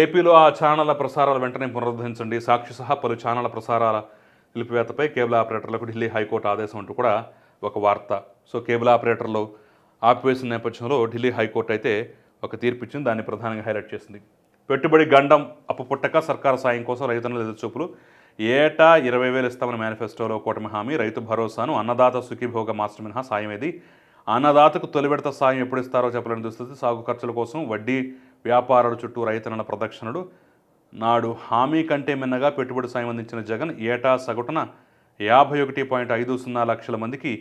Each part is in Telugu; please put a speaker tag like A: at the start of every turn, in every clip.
A: ఏపీలో ఆ ఛానళ్ళ ప్రసారాలు వెంటనే పునరుద్ధరించండి. సాక్షి సహా పలు ఛానళ్ళ ప్రసారాల నిలిపివేతపై కేబుల్ ఆపరేటర్లకు ఢిల్లీ హైకోర్టు ఆదేశం అంటూ కూడా ఒక వార్త. సో కేబుల్ ఆపరేటర్లు ఆపివేసిన నేపథ్యంలో ఢిల్లీ హైకోర్టు అయితే ఒక తీర్పు ఇచ్చింది దాన్ని ప్రధానంగా హైలైట్ చేసింది. పెట్టుబడి గండం అప్పుపుట్టక సర్కారు సాయం కోసం రైతుల ఎదురుచూపులు ఏటా ఇరవై వేలు ఇస్తామని మేనిఫెస్టోలో కూటమి హామీ రైతు భరోసాను అన్నదాత సుఖీభోగ మాస్టర్ మినహా సాయం ఏది అన్నదాతకు తొలి విడత సాయం ఎప్పుడు ఇస్తారో చెప్పలేని దుస్థితి సాగు ఖర్చుల కోసం వడ్డీ వ్యాపారుల చుట్టూ రైతన్నల ప్రదక్షిణలు. నాడు హామీ కంటే మిన్నగా పెట్టుబడి సాయం అందించిన జగన్ ఏటా సగటున యాభై ఒకటి పాయింట్ ఐదు సున్నా లక్షల మందికి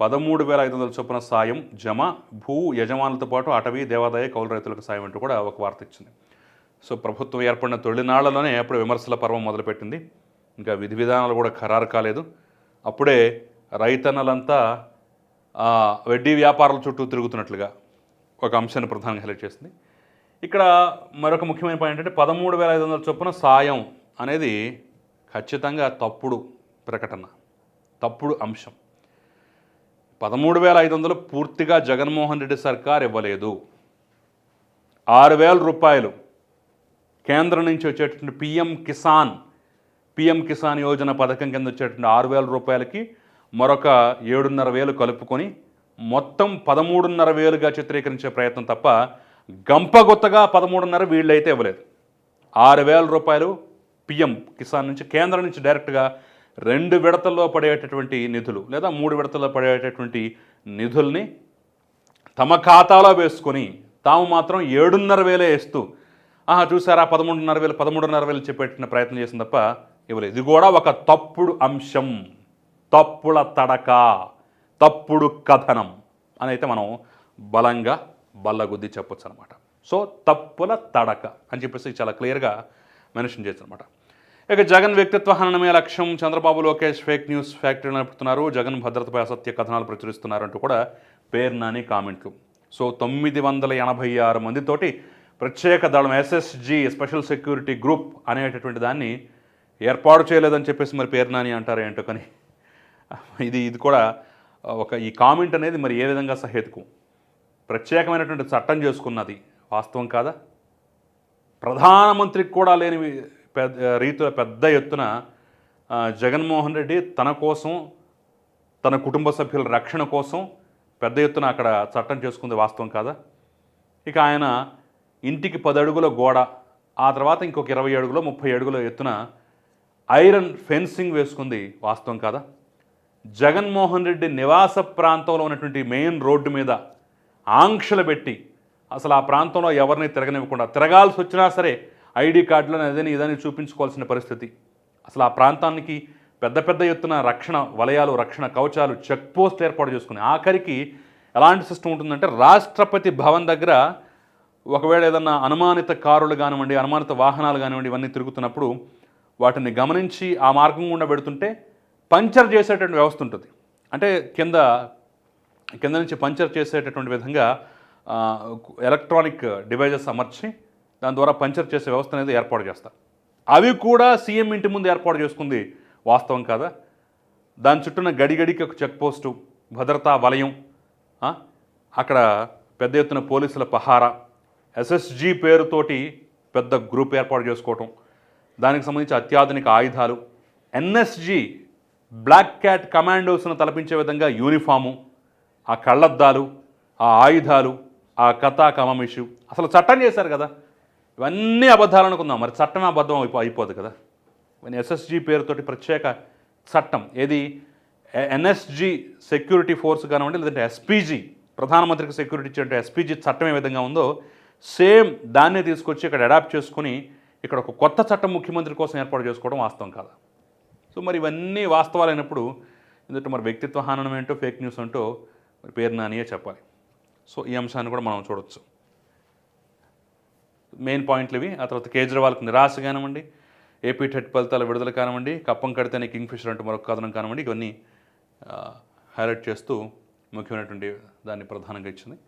A: పదమూడు వేల ఐదు వందల చొప్పున సాయం జమ. భూ యజమానులతో పాటు అటవీ దేవాదాయ కౌలు రైతులకు సాయం అంటూ కూడా ఒక వార్త ఇచ్చింది. సో ప్రభుత్వం ఏర్పడిన తొలినాళ్ళలోనే అప్పుడు విమర్శల పర్వం మొదలుపెట్టింది. ఇంకా విధి విధానాలు కూడా ఖరారు కాలేదు. అప్పుడే రైతన్నలంతా వడ్డీ వ్యాపారాల చుట్టూ తిరుగుతున్నట్లుగా ఒక అంశాన్ని ప్రధానంగా హైలైట్ చేసింది. ఇక్కడ మరొక ముఖ్యమైన పాయింట్ ఏంటంటే పదమూడు వేల ఐదు వందల చొప్పున సాయం అనేది ఖచ్చితంగా తప్పుడు ప్రకటన తప్పుడు అంశం. పదమూడు వేల ఐదు వందలు పూర్తిగా జగన్మోహన్ రెడ్డి సర్కార్ ఇవ్వలేదు. ఆరు వేల రూపాయలు కేంద్రం నుంచి వచ్చేటటువంటి పిఎం కిసాన్ పిఎం కిసాన్ యోజన పథకం కింద వచ్చేటువంటి ఆరు వేల రూపాయలకి మరొక ఏడున్నర వేలు కలుపుకొని మొత్తం పదమూడున్నర వేలుగా చిత్రీకరించే ప్రయత్నం తప్ప గంపగొత్తగా పదమూడున్నర వీళ్ళైతే ఇవ్వలేదు. ఆరు వేల రూపాయలు పిఎం కిసాన్ నుంచి కేంద్రం నుంచి డైరెక్ట్గా రెండు విడతల్లో పడేటటువంటి నిధులు లేదా మూడు విడతల్లో పడేటటువంటి నిధుల్ని తమ ఖాతాలో వేసుకొని తాము మాత్రం ఏడున్నర వేలే వేస్తూ ఆహా చూసారా పదమూడున్నర వేలు పదమూడున్నర వేలు చెప్పేట ప్రయత్నం చేసింది తప్ప ఇవ్వలేదు. ఇది కూడా ఒక తప్పుడు అంశం తప్పుల తడక తప్పుడు కథనం అని అయితే మనం బలంగా బల్లగుద్ది చెప్పొచ్చు అనమాట సో తప్పుల తడక అని చెప్పేసి చాలా క్లియర్గా మెన్షన్ చేయొచ్చు అనమాట ఇక జగన్ వ్యక్తిత్వ హననమే లక్ష్యం Chandrababu Lokesh fake news factory నడుపుతున్నారు. జగన్ భద్రతపై అసత్య కథనాలు ప్రచురిస్తున్నారు అంటూ కూడా పేర్నాని కామెంట్లు. సో తొమ్మిది వందల ఎనభై ఆరు మందితోటి ప్రత్యేక దళం ఎస్ఎస్జి స్పెషల్ సెక్యూరిటీ గ్రూప్ అనేటటువంటి దాన్ని ఏర్పాటు చేయలేదని చెప్పేసి మరి పేర్నాని అంటారు ఏంటో కానీ ఇది ఇది కూడా ఒక ఈ కామెంట్ అనేది మరి ఏ విధంగా సహేతుకు? ప్రత్యేకమైనటువంటి చట్టం చేసుకున్నది. వాస్తవం కాదా? ప్రధానమంత్రికి కూడా లేని పెద్ద రీతిలో పెద్ద ఎత్తున జగన్మోహన్ రెడ్డి తన కోసం తన కుటుంబ సభ్యుల రక్షణ కోసం పెద్ద ఎత్తున అక్కడ చట్టం చేసుకుంది వాస్తవం కాదా? ఇక ఆయన ఇంటికి పది అడుగుల గోడ ఆ తర్వాత ఇంకొక ఇరవై అడుగులో ముప్పై అడుగుల ఎత్తున ఐరన్ ఫెన్సింగ్ వేసుకుంది వాస్తవం కాదా? జగన్మోహన్ రెడ్డి నివాస ప్రాంతంలో ఉన్నటువంటి మెయిన్ రోడ్డు మీద ఆంక్షలు పెట్టి అసలు ఆ ప్రాంతంలో ఎవరిని తిరగనివ్వకుండా తిరగాల్సి వచ్చినా సరే ఐడి కార్డులను అదని ఇదని చూపించుకోవాల్సిన పరిస్థితి. అసలు ఆ ప్రాంతానికి పెద్ద పెద్ద ఎత్తున రక్షణ వలయాలు రక్షణ కవచాలు చెక్ పోస్ట్ ఏర్పాటు చేసుకుని ఆఖరికి ఎలాంటి సిస్టమ్ ఉంటుందంటే రాష్ట్రపతి భవన్ దగ్గర ఒకవేళ ఏదన్నా అనుమానిత కారులు కానివ్వండి అనుమానిత వాహనాలు కానివ్వండి ఇవన్నీ తిరుగుతున్నప్పుడు వాటిని గమనించి ఆ మార్గం గుండా పెడుతుంటే పంచర్ చేసేటువంటి వ్యవస్థ ఉంటుంది. అంటే కింద కింద నుంచి పంచర్ చేసేటటువంటి విధంగా ఎలక్ట్రానిక్ డివైజెస్ అమర్చి దాని ద్వారా పంచర్ చేసే వ్యవస్థ అనేది ఏర్పాటు చేస్తారు. అవి కూడా సీఎం ఇంటి ముందు ఏర్పాటు చేసుకుంది వాస్తవం కాదా? దాని చుట్టూన గడిగడికి ఒక చెక్ పోస్టు భద్రతా వలయం అక్కడ పెద్ద ఎత్తున పోలీసుల పహారా ఎస్ఎస్జి పేరుతోటి పెద్ద గ్రూప్ ఏర్పాటు చేసుకోవటం దానికి సంబంధించి అత్యాధునిక ఆయుధాలు ఎన్ఎస్జి బ్లాక్ క్యాట్ కమాండోస్ను తలపించే విధంగా యూనిఫాము ఆ కళ్ళద్దాలు ఆ ఆయుధాలు ఆ కథా కమమిషు అసలు చట్టం చేశారు కదా. ఇవన్నీ అబద్ధాలు అనుకుందాం. మరి చట్టం అబద్ధం అయిపో అయిపోదు కదా. ఇవన్నీ ఎస్ఎస్జి పేరుతోటి ప్రత్యేక చట్టం. ఏది? ఎన్ఎస్జి సెక్యూరిటీ ఫోర్స్ కానివ్వండి లేదంటే ఎస్పీజీ ప్రధానమంత్రికి సెక్యూరిటీ ఇచ్చే ఎస్పీజీ చట్టం ఏ విధంగా ఉందో సేమ్ దాన్నే తీసుకొచ్చి ఇక్కడ అడాప్ట్ చేసుకుని ఇక్కడ ఒక కొత్త చట్టం ముఖ్యమంత్రి కోసం ఏర్పాటు చేసుకోవడం వాస్తవం కాదు? సో మరి ఇవన్నీ వాస్తవాలైనప్పుడు ఎందుకంటే మరి వ్యక్తిత్వ హానం ఏంటో ఫేక్ న్యూస్ అంటో పేరు నానియే చెప్పాలి. సో ఈ అంశాన్ని కూడా మనం చూడొచ్చు. మెయిన్ పాయింట్లు ఇవి. ఆ తర్వాత కేజ్రీవాల్కి నిరాశ కానివ్వండి ఏపీ టెట్ ఫలితాల విడుదల కానివ్వండి కప్పం కడితేనే కింగ్ ఫిషర్ అంటే మరొక కథనం కానివ్వండి ఇవన్నీ హైలైట్ చేస్తూ ముఖ్యమైనటువంటి దాన్ని ప్రధానంగా ఇచ్చింది.